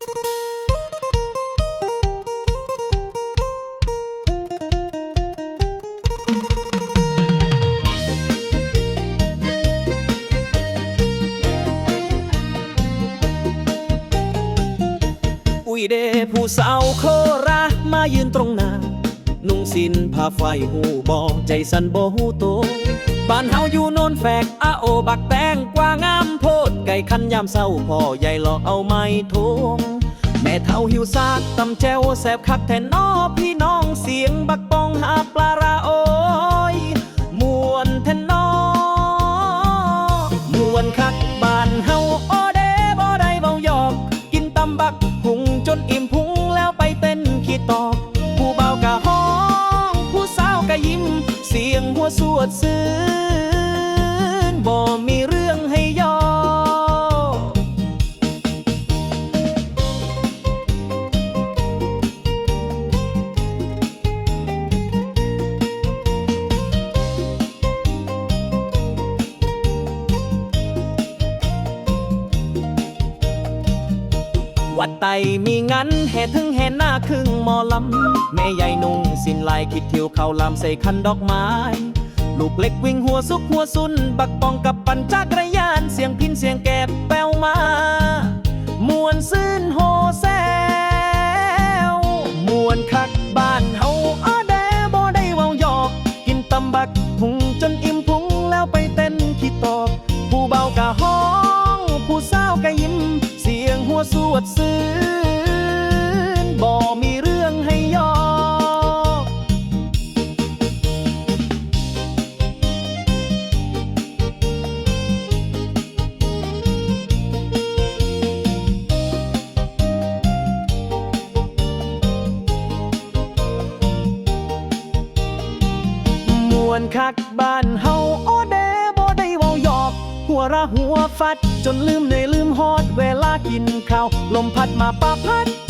อุ้ยเดผู้สาวโครามายืนตรงหน้า นุ่งสินผ้าไฟหูบอใจสันโบหูโตบ้านเฮาอยู่โนนแฝกอาโอบักแตงกว่างามโพด ไก่คันยามเศร้าพ่อใหญ่หลอกเอาไม้ทง ม่เท่าหิวซากตำแจวแสบคักแทนนอพี่น้องเสียงบักปองหาปลาราโอยมวนแทนนอมวนคักบานเฮาโอเดบ่ได้เบาหยอก กินตำบักหุงจนอิ่มพุงแล้วไปเต้นขี้ตอก ผู้เบากะห้อง ผู้สาวกะยิ้ม เสียงหัวสวดซื่นบ่มี วัดไตมีงันแห่ถึงแห่หน้าครึ่งมอลำแม่ใหญ่นุ่งสินลายคิดเทิวเข้าลำใส่คันดอกไม้ ลูกเล็กวิ่งหัวซุกหัวซุน บักปองกับปั่นจักรยาน เสียงพินเสียงแกบแปวมามวนซื่นโฮแซวมวนคักบ้านเฮาอ้อแดบ่ได้เว้าหยอก กินตำบัก วสวดซื่นบ่มีเรื่องให้ยอกมวนคักบ้านเฮาโอเดบ่ได้เว้าหยอก หัวระหัวฟัดจนลืมเหนื่อยลืมฮอดเว กินข้าว ลมพัดมาปะพัด